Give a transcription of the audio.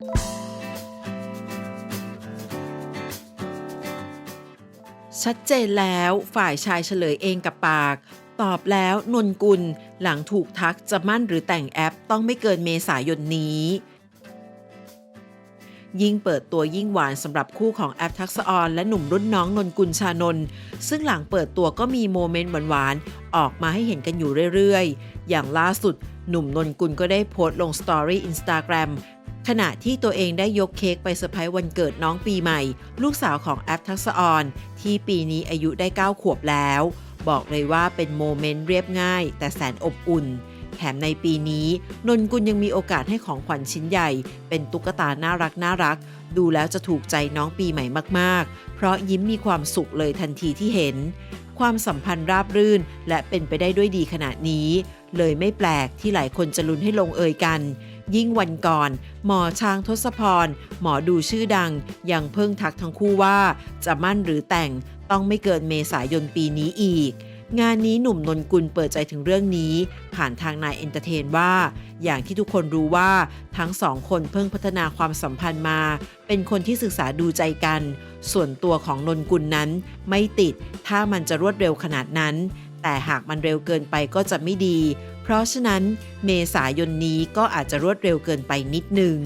ชัดเจนแล้วฝ่ายชายเฉลยเองกับปาก ตอบแล้วนนกุลหลังถูกทักจะมั่นหรือแต่งแอปต้องไม่เกินเมษายนนี้ ยิ่งเปิดตัวยิ่งหวานสำหรับคู่ของแอปทักษออนและหนุ่มรุ่นน้องนนกุลชานนท์ซึ่งหลังเปิดตัวก็มีโมเมนต์หวานๆ ออกมาให้เห็นกันอยู่เรื่อยๆ อย่างล่าสุดหนุ่มนนกุลก็ได้โพสต์ลงสตอรี่อินสตาแกรม ขณะที่ตัวเองได้ยกเค้กไปเซอร์ไพรส์วันเกิดน้องปีใหม่ ลูกสาวของแอปทักษออน ที่ปีนี้อายุได้ 9 ขวบแล้ว บอกเลยว่าเป็นโมเมนต์เรียบง่าย แต่แสนอบอุ่น แถมในปีนี้ นนกุลยังมีโอกาสให้ของขวัญชิ้นใหญ่ เป็นตุ๊กตาน่ารักน่ารัก ดูแล้วจะถูกใจน้องปีใหม่มากๆ เพราะยิ้มมีความสุขเลยทันทีที่เห็น ความสัมพันธ์ราบรื่น และเป็นไปได้ด้วยดีขนาดนี้ เลยไม่แปลกที่หลายคนจะลุ้นให้ลงเอยกัน ยิ่งวันก่อน หมอช้างทศพร หมอดูชื่อดัง ยังเพิ่งทักทั้งคู่ว่า จะมั่นหรือแต่งต้องไม่เกินเมษายนปีนี้อีก งานนี้หนุ่มนนกุลเปิดใจถึงเรื่องนี้ ผ่านทางนายเอนเตอร์เทนว่า อย่างที่ทุกคนรู้ว่าทั้งสองคนเพิ่งพัฒนาความสัมพันธ์มา เป็นคนที่ศึกษาดูใจกัน ส่วนตัวของนนกุลนั้นไม่ติด ถ้ามันจะรวดเร็วขนาดนั้น แต่หากมันเร็วเกินไปก็จะไม่ดี เพราะฉะนั้นเมษายนนี้ก็อาจจะรวดเร็วเกินไปนิดนึง